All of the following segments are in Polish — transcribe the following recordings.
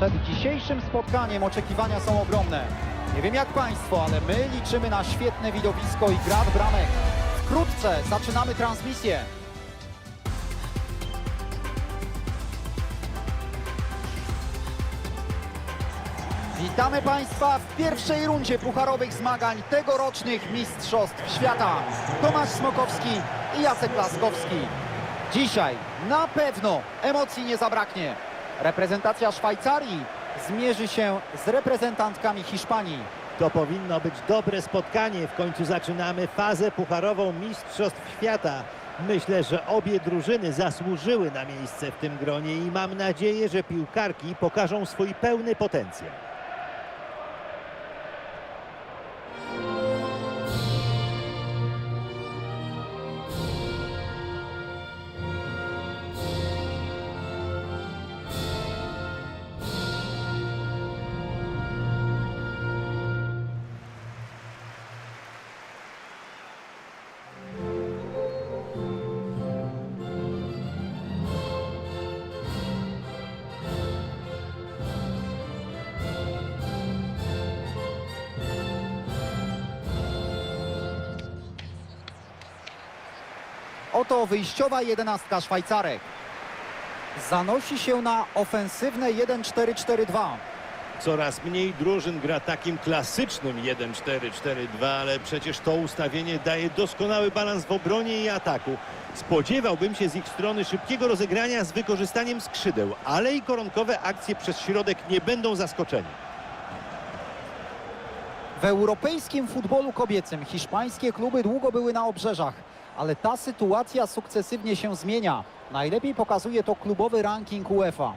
Przed dzisiejszym spotkaniem oczekiwania są ogromne. Nie wiem jak Państwo, ale my liczymy na świetne widowisko i grad bramek. Wkrótce zaczynamy transmisję. Witamy Państwa w pierwszej rundzie pucharowych zmagań tegorocznych Mistrzostw Świata. Tomasz Smokowski i Jacek Laskowski. Dzisiaj na pewno emocji nie zabraknie. Reprezentacja Szwajcarii zmierzy się z reprezentantkami Hiszpanii. To powinno być dobre spotkanie. W końcu zaczynamy fazę pucharową Mistrzostw Świata. Myślę, że obie drużyny zasłużyły na miejsce w tym gronie i mam nadzieję, że piłkarki pokażą swój pełny potencjał. Oto wyjściowa jedenastka Szwajcarek. Zanosi się na ofensywne 1-4-4-2. Coraz mniej drużyn gra takim klasycznym 1-4-4-2, ale przecież to ustawienie daje doskonały balans w obronie i ataku. Spodziewałbym się z ich strony szybkiego rozegrania z wykorzystaniem skrzydeł, ale i koronkowe akcje przez środek nie będą zaskoczeniem. W europejskim futbolu kobiecym hiszpańskie kluby długo były na obrzeżach, ale ta sytuacja sukcesywnie się zmienia. Najlepiej pokazuje to klubowy ranking UEFA.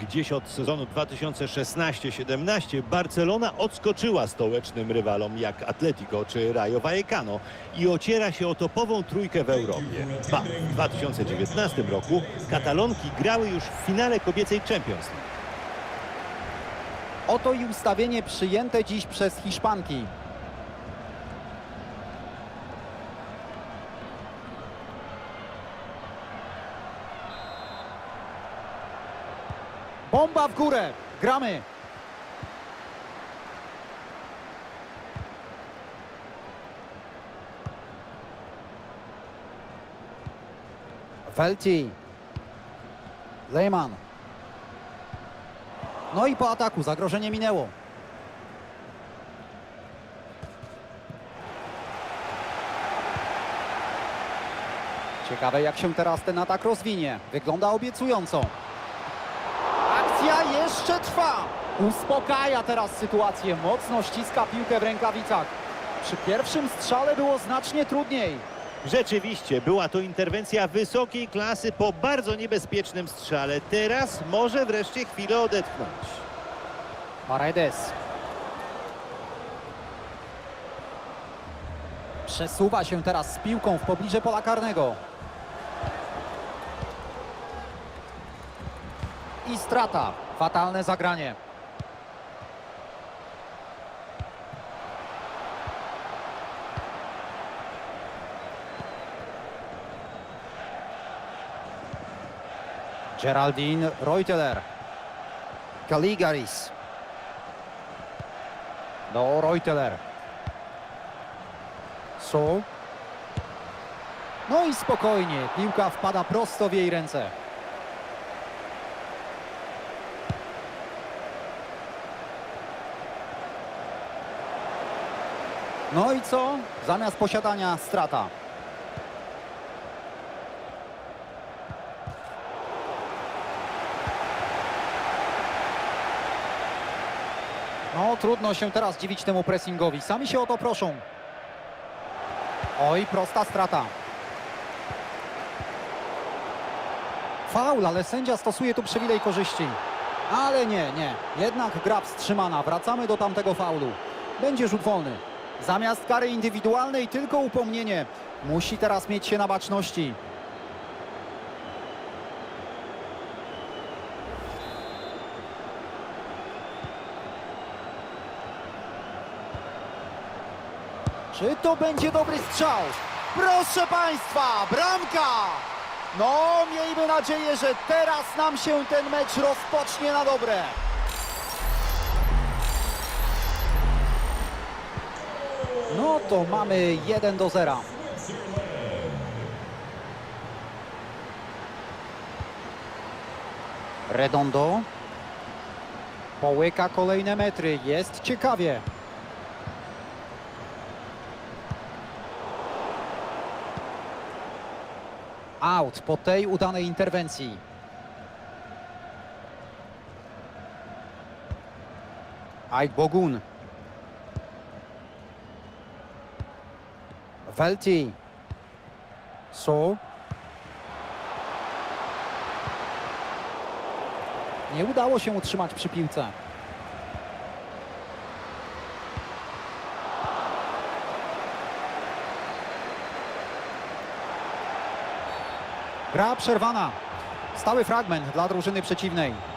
Gdzieś od sezonu 2016-17 Barcelona odskoczyła stołecznym rywalom jak Atletico czy Rayo Vallecano i ociera się o topową trójkę w Europie. Ba, w 2019 roku Katalonki grały już w finale kobiecej Champions League. Oto i ustawienie przyjęte dziś przez Hiszpanki. Bomba w górę. Gramy. Welti. Lehmann. No i po ataku zagrożenie minęło. Ciekawe jak się teraz ten atak rozwinie. Wygląda obiecująco. Akcja jeszcze trwa. Uspokaja teraz sytuację. Mocno ściska piłkę w rękawicach. Przy pierwszym strzale było znacznie trudniej. Rzeczywiście, była to interwencja wysokiej klasy po bardzo niebezpiecznym strzale. Teraz może wreszcie chwilę odetchnąć. Paredes. Przesuwa się teraz z piłką w pobliże pola karnego. I strata. Fatalne zagranie. Geraldine Reuteler. Kaligaris. Do Reuteler. So. No i spokojnie. Piłka wpada prosto w jej ręce. No i co? Zamiast posiadania strata. No, trudno się teraz dziwić temu pressingowi. Sami się o to proszą. Oj, prosta strata. Faul, ale sędzia stosuje tu przywilej korzyści. Ale nie, nie. Jednak gra wstrzymana. Wracamy do tamtego faulu. Będzie rzut wolny. Zamiast kary indywidualnej tylko upomnienie. Musi teraz mieć się na baczności. Czy to będzie dobry strzał? Proszę Państwa, bramka! No, miejmy nadzieję, że teraz nam się ten mecz rozpocznie na dobre. No to mamy 1 do 0. Redondo. Połyka kolejne metry. Jest ciekawie. Out po tej udanej interwencji. Aik Bogun. Welti. So. Nie udało się utrzymać przy piłce. Gra przerwana. Stały fragment dla drużyny przeciwnej.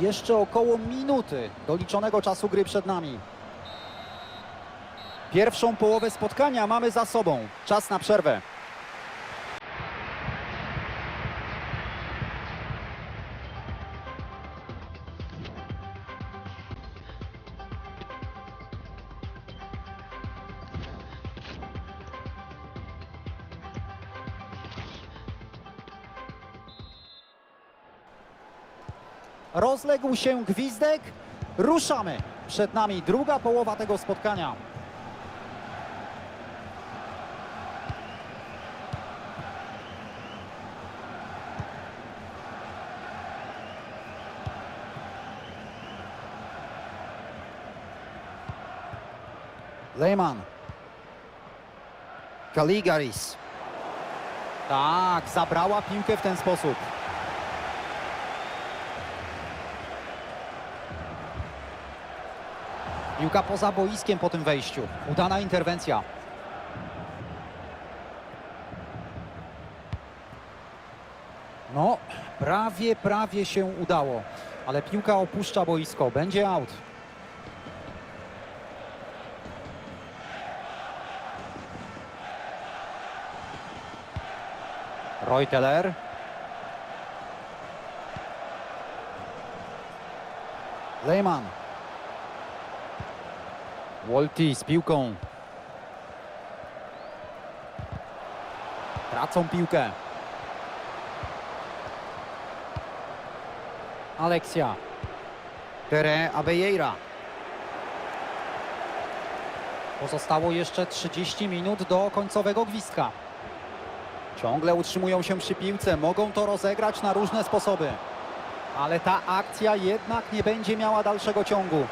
Jeszcze około minuty doliczonego czasu gry przed nami. Pierwszą połowę spotkania mamy za sobą. Czas na przerwę. Rozległ się gwizdek. Ruszamy. Przed nami druga połowa tego spotkania. Lehmann. Kaligaris. Tak, zabrała piłkę w ten sposób. Piłka poza boiskiem po tym wejściu. Udana interwencja. No, prawie, prawie się udało. Ale piłka opuszcza boisko. Będzie out. Reuteler. Lehmann. Wolti z piłką. Tracą piłkę. Aleksia. Tere Abejeira. Pozostało jeszcze 30 minut do końcowego gwizdka. Ciągle utrzymują się przy piłce, mogą to rozegrać na różne sposoby. Ale ta akcja jednak nie będzie miała dalszego ciągu.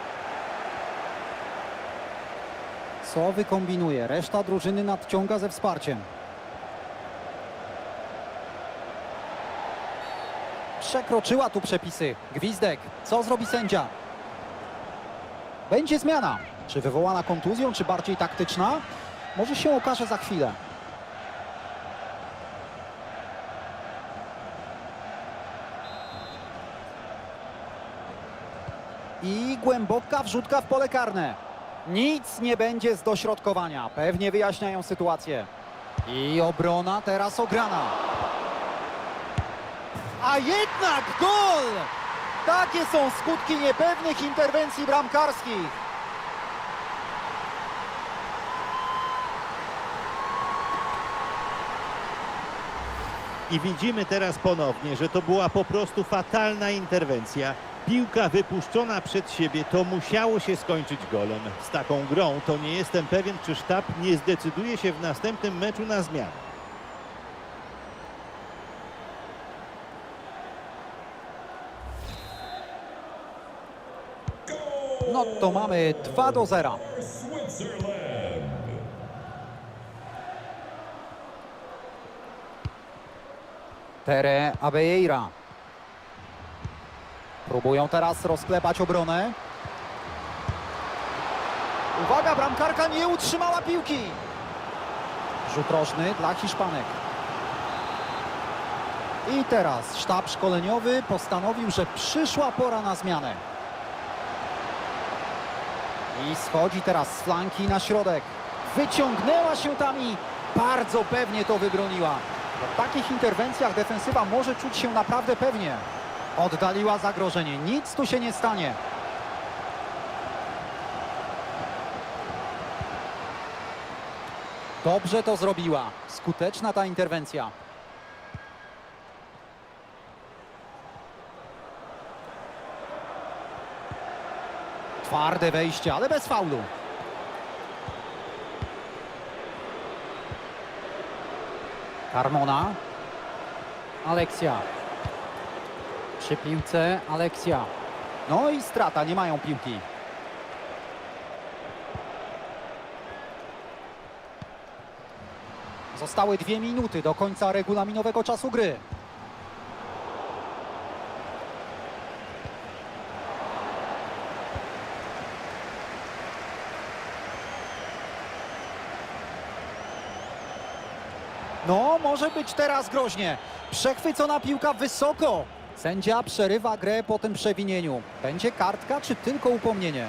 Co wykombinuje? Reszta drużyny nadciąga ze wsparciem. Przekroczyła tu przepisy. Gwizdek. Co zrobi sędzia? Będzie zmiana. Czy wywołana kontuzją, czy bardziej taktyczna? Może się okaże za chwilę. I głęboka wrzutka w pole karne. Nic nie będzie z dośrodkowania. Pewnie wyjaśniają sytuację. I obrona teraz ograna. A jednak gol! Takie są skutki niepewnych interwencji bramkarskich. I widzimy teraz ponownie, że to była po prostu fatalna interwencja. Piłka wypuszczona przed siebie, to musiało się skończyć golem. Z taką grą to nie jestem pewien, czy sztab nie zdecyduje się w następnym meczu na zmianę. No to mamy 2 do 0. Tere Abejeira. Próbują teraz rozklepać obronę. Uwaga, bramkarka nie utrzymała piłki. Rzut rożny dla Hiszpanek. I teraz sztab szkoleniowy postanowił, że przyszła pora na zmianę. I schodzi teraz z flanki na środek. Wyciągnęła się tam i bardzo pewnie to wybroniła. W takich interwencjach defensywa może czuć się naprawdę pewnie. Oddaliła zagrożenie, nic tu się nie stanie. Dobrze to zrobiła. Skuteczna ta interwencja. Twarde wejście, ale bez faulu. Carmona. Aleksja. Przy piłce Aleksja. No i strata, nie mają piłki. Zostały dwie minuty do końca regulaminowego czasu gry. No, może być teraz groźnie. Przechwycona piłka wysoko. Sędzia przerywa grę po tym przewinieniu. Będzie kartka czy tylko upomnienie?